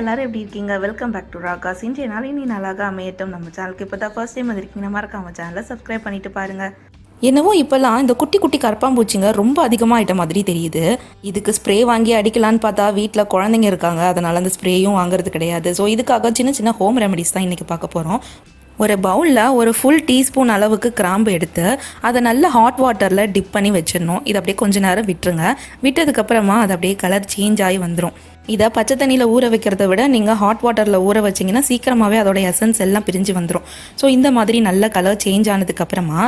எல்லாரும் எப்படி இருக்கீங்க? வெல்கம் பேக் டு ராகாஸ் இன்றைய நாள் இனி நாளாக அமையட்டும். நம்ம சேனலுக்கு இப்போ தான் ஃபர்ஸ்ட் டைம் வந்திருக்கீங்க. மறக்காம சேனலை சப்ஸ்கிரைப் பண்ணிட்டு பாருங்க. என்னவோ இப்போல்லாம் இந்த குட்டி குட்டி கரப்பாம்பூச்சிங்க ரொம்ப அதிகமாகிட்ட மாதிரி தெரியுது. இதுக்கு ஸ்ப்ரே வாங்கி அடிக்கலான்னு பார்த்தா வீட்டில் குழந்தைங்க இருக்காங்க. அதனால் அந்த ஸ்ப்ரேயும் வாங்குறது கிடையாது. ஸோ இதுக்காக சின்ன சின்ன ஹோம் ரெமெடிஸ் தான் இன்றைக்கி பார்க்க போகிறோம் ஒரு பவுலில் ஒரு ஃபுல் டீஸ்பூன் அளவுக்கு கிராம்பு எடுத்து அதை நல்ல ஹாட் வாட்டரில் டிப் பண்ணி வச்சிடணும். இதை அப்படியே கொஞ்ச நேரம் விட்டுருங்க. விட்டதுக்கப்புறமா அது அப்படியே கலர் சேஞ்ச் ஆகி வந்துடும் இதை பச்சை தண்ணியில் ஊற வைக்கிறத விட நீங்கள் ஹாட் வாட்டரில் ஊற வச்சிங்கன்னா சீக்கிரமாகவே அதோட எசன்ஸ் எல்லாம் பிரிஞ்சு வந்துடும் ஸோ இந்த மாதிரி நல்ல கலர் சேஞ்ச் ஆனதுக்கப்புறமா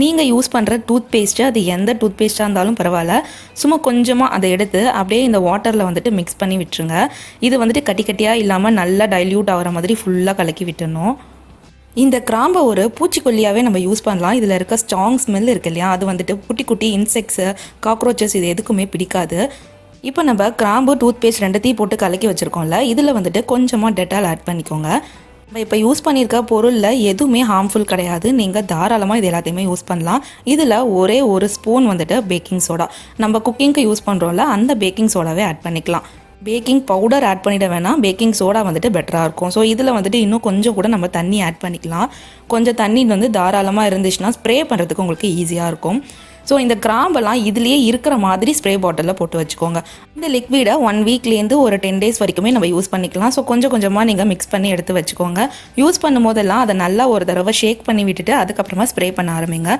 நீங்கள் யூஸ் பண்ணுற டூத் பேஸ்ட்டு அது எந்த டூத் பேஸ்ட்டாக இருந்தாலும் பரவாயில்ல. சும்மா கொஞ்சமாக அதை எடுத்து அப்படியே இந்த வாட்டரில் வந்துட்டு மிக்ஸ் பண்ணி விட்டுருங்க. இது வந்துட்டு கட்டி கட்டியாக இல்லாமல் நல்லா டைல்யூட் ஆகிற மாதிரி ஃபுல்லாக கலக்கி விட்டுடணும் இந்த கிராம்பை ஒரு பூச்சிக்கொல்லியாகவே நம்ம யூஸ் பண்ணலாம். இதில் இருக்க ஸ்ட்ராங் ஸ்மெல் இருக்கு இல்லையா? அது வந்துட்டு குட்டி குட்டி இன்செக்ட்ஸு காக்ரோச்சஸ் இது எதுக்குமே பிடிக்காது. இப்போ நம்ம கிராம்பு டூத் பேஸ்ட் ரெண்டத்தையும் போட்டு கலக்கி வச்சுருக்கோம்ல இதில் வந்துட்டு கொஞ்சமாக டெட்டால் ஆட் பண்ணிக்கோங்க. நம்ம இப்போ யூஸ் பண்ணியிருக்க பொருளில் எதுவுமே ஹார்ம்ஃபுல் கிடையாது. நீங்கள் தாராளமாக இது எல்லாத்தையுமே யூஸ் பண்ணலாம். இதில் ஒரே ஒரு ஸ்பூன் வந்துட்டு பேக்கிங் சோடா நம்ம குக்கிங்க்கு யூஸ் பண்ணுறோம்ல அந்த பேக்கிங் சோடாவே ஆட் பண்ணிக்கலாம். பேக்கிங் பவுடர் ஆட் பண்ணிட வேணாம். பேக்கிங் சோடா வந்துட்டு பெட்டராக இருக்கும். ஸோ இதில் வந்துட்டு இன்னும் கொஞ்சம் கூட நம்ம தண்ணி ஆட் பண்ணிக்கலாம். கொஞ்சம் தண்ணி வந்து தாராளமாக இருந்துச்சுன்னா ஸ்ப்ரே பண்ணுறதுக்கு உங்களுக்கு ஈஸியாக இருக்கும். ஸோ இந்த கிராம்பெல்லாம் இதுலேயே இருக்கிற மாதிரி ஸ்ப்ரே பாட்டிலில் போட்டு வச்சுக்கோங்க. இந்த லிக்விடை ஒன் வீக்லேருந்து ஒரு டென் டேஸ் வரைக்குமே நம்ம யூஸ் பண்ணிக்கலாம். ஸோ கொஞ்சம் கொஞ்சமாக நீங்கள் மிக்ஸ் பண்ணி எடுத்து வச்சுக்கோங்க. யூஸ் பண்ணும்போதெல்லாம் அதை நல்லா ஒரு தடவை ஷேக் பண்ணி விட்டுட்டு அதுக்கப்புறமா ஸ்ப்ரே பண்ண ஆரம்பிங்க.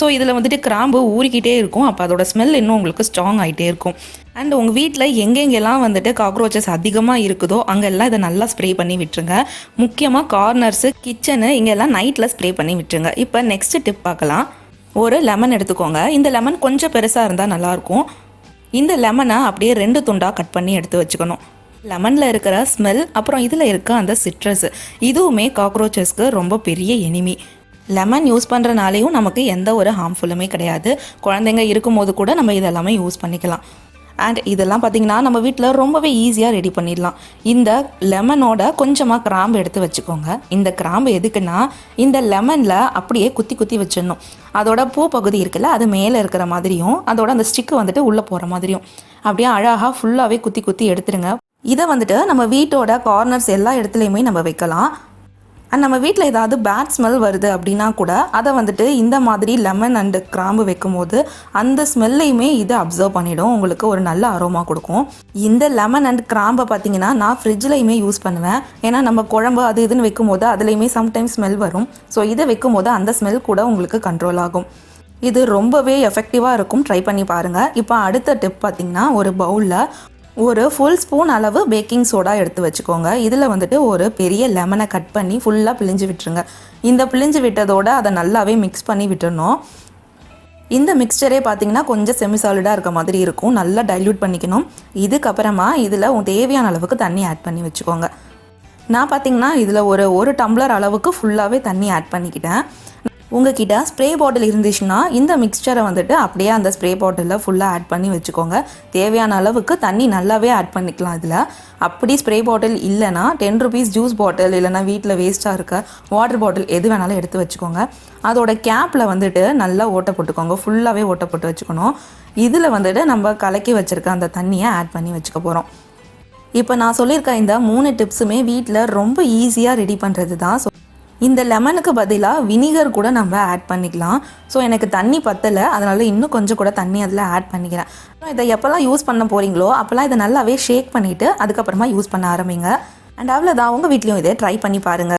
ஸோ இதில் வந்துட்டு கிராம்பு ஊறிக்கிட்டே இருக்கும். அப்போ அதோட ஸ்மெல் இன்னும் உங்களுக்கு ஸ்ட்ராங் ஆகிட்டே இருக்கும். அண்ட் உங்கள் வீட்டில் எங்கெங்கெல்லாம் வந்துட்டு காக்ரோச்சஸ் அதிகமாக இருக்குதோ அங்கெல்லாம் இதை நல்லா ஸ்ப்ரே பண்ணி விட்டுருங்க. முக்கியமாக கார்னர்ஸு கிச்சனு இங்கெல்லாம் நைட்டில் ஸ்ப்ரே பண்ணி விட்டுருங்க. இப்போ நெக்ஸ்ட் டிப் பார்க்கலாம். ஒரு லெமன் எடுத்துக்கோங்க. இந்த லெமன் கொஞ்சம் பெருசாக இருந்தால் நல்லாயிருக்கும் இந்த லெமனை அப்படியே ரெண்டு துண்டாக கட் பண்ணி எடுத்து வச்சுக்கணும். லெமனில் இருக்கிற ஸ்மெல் அப்புறம் இதில் இருக்க அந்த சிட்ரஸ் இதுவுமே காக்ரோச்சஸ்க்கு ரொம்ப பெரிய எனிமி லெமன் யூஸ் பண்ணுறனாலையும் நமக்கு எந்த ஒரு ஹார்ம்ஃபுல்லுமே கிடையாது. குழந்தைங்க இருக்கும்போது கூட நம்ம இதெல்லாமே யூஸ் பண்ணிக்கலாம். அண்ட் இதெல்லாம் பார்த்தீங்கன்னா நம்ம வீட்டில் ரொம்பவே ஈஸியாக ரெடி பண்ணிடலாம். இந்த லெமனோட கொஞ்சமாக கிராம்பு எடுத்து வச்சுக்கோங்க. இந்த கிராம்பு எதுக்குன்னா இந்த லெமனில் அப்படியே குத்தி குத்தி வச்சிடணும். அதோட பூ பகுதி இருக்குல்ல அது மேலே இருக்கிற மாதிரியும் அதோட அந்த ஸ்டிக்கு வந்துட்டு உள்ளே போகிற மாதிரியும். அப்படியே அழகாக ஃபுல்லாகவே குத்தி குத்தி எடுத்துருங்க இதை வந்துட்டு நம்ம வீட்டோட கார்னர்ஸ் எல்லா இடத்துலையுமே நம்ம வைக்கலாம். அண்ட் நம்ம வீட்டில் ஏதாவது பேட் ஸ்மெல் வருது அப்படின்னா கூட அதை வந்துட்டு இந்த மாதிரி லெமன் அண்டு கிராம்பு வைக்கும்போது அந்த ஸ்மெல்லையுமே இது அப்சர்வ் பண்ணிடும். உங்களுக்கு ஒரு நல்ல அரோமா கொடுக்கும். இந்த லெமன் அண்ட் கிராம்பை பார்த்தீங்கன்னா நான் ஃப்ரிட்ஜ்லையுமே யூஸ் பண்ணுவேன். ஏன்னா நம்ம குழம்பு அது இதுன்னு வைக்கும்போது அதுலேயுமே சம்டைம்ஸ் ஸ்மெல் வரும். ஸோ இதை வைக்கும்போது அந்த ஸ்மெல் கூட உங்களுக்கு கண்ட்ரோல் ஆகும். இது ரொம்பவே எஃபெக்டிவாக இருக்கும். ட்ரை பண்ணி பாருங்கள் இப்போ அடுத்த டிப் பார்த்தீங்கன்னா ஒரு பவுலில் ஒரு ஃபுல் ஸ்பூன் அளவு பேக்கிங் சோடா எடுத்து வச்சுக்கோங்க. இதில் வந்துட்டு ஒரு பெரிய லெமனை கட் பண்ணி ஃபுல்லாக பிழிஞ்சு விட்டுருங்க. இந்த பிழிஞ்சு விட்டதோட அதை நல்லாவே மிக்ஸ் பண்ணி விட்டுறணும். இந்த மிக்சரே பார்த்தீங்கன்னா கொஞ்சம் செமி சாலிடாக இருக்க மாதிரி இருக்கும். நல்லா டைல்யூட் பண்ணிக்கணும். இதுக்கப்புறமா இதில் தேவையான அளவுக்கு தண்ணி ஆட் பண்ணி வச்சுக்கோங்க. நான் பார்த்தீங்கன்னா இதில் ஒரு ஒரு டம்ளர் அளவுக்கு ஃபுல்லாகவே தண்ணி ஆட் பண்ணிக்கிட்டேன். உங்ககிட்ட ஸ்ப்ரே பாட்டில் இருந்துச்சுன்னா இந்த மிக்சரை வந்துட்டு அப்படியே அந்த ஸ்ப்ரே பாட்டிலில் ஃபுல்லாக ஆட் பண்ணி வச்சுக்கோங்க. தேவையான அளவுக்கு தண்ணி நல்லாவே ஆட் பண்ணிக்கலாம் இதில். அப்படி ஸ்ப்ரே பாட்டில் இல்லைனா டென் ருபீஸ் ஜூஸ் பாட்டில் இல்லைனா வீட்டில் வேஸ்ட்டாக இருக்க வாட்டர் பாட்டில் எது வேணாலும் எடுத்து வச்சுக்கோங்க. அதோட கேப்பில் வந்துட்டு நல்லா ஓட்டை போட்டுக்கோங்க. ஃபுல்லாகவே ஓட்டை போட்டு வச்சுக்கணும். இதில் வந்துட்டு நம்ம கலக்கி வச்சுருக்க அந்த தண்ணியை ஆட் பண்ணி வச்சுக்க போகிறோம் இப்போ நான் சொல்லியிருக்க இந்த மூணு டிப்ஸுமே வீட்டில் ரொம்ப ஈஸியாக ரெடி பண்ணுறது தான் ஸோ இந்த லெமனுக்கு பதிலாக வினிகர் கூட நம்ம ஆட் பண்ணிக்கலாம். ஸோ எனக்கு தண்ணி பத்தலை. அதனால் இன்னும் கொஞ்சம் கூட தண்ணி அதில் ஆட் பண்ணிக்கிறேன். இதை எப்போல்லாம் யூஸ் பண்ண போகிறீங்களோ அப்போல்லாம் இதை நல்லாவே ஷேக் பண்ணிவிட்டு அதுக்கப்புறமா யூஸ் பண்ண ஆரம்பிங்க. அண்ட் அவ்வளோதான் உங்கள் வீட்லேயும் இதை ட்ரை பண்ணி பாருங்கள்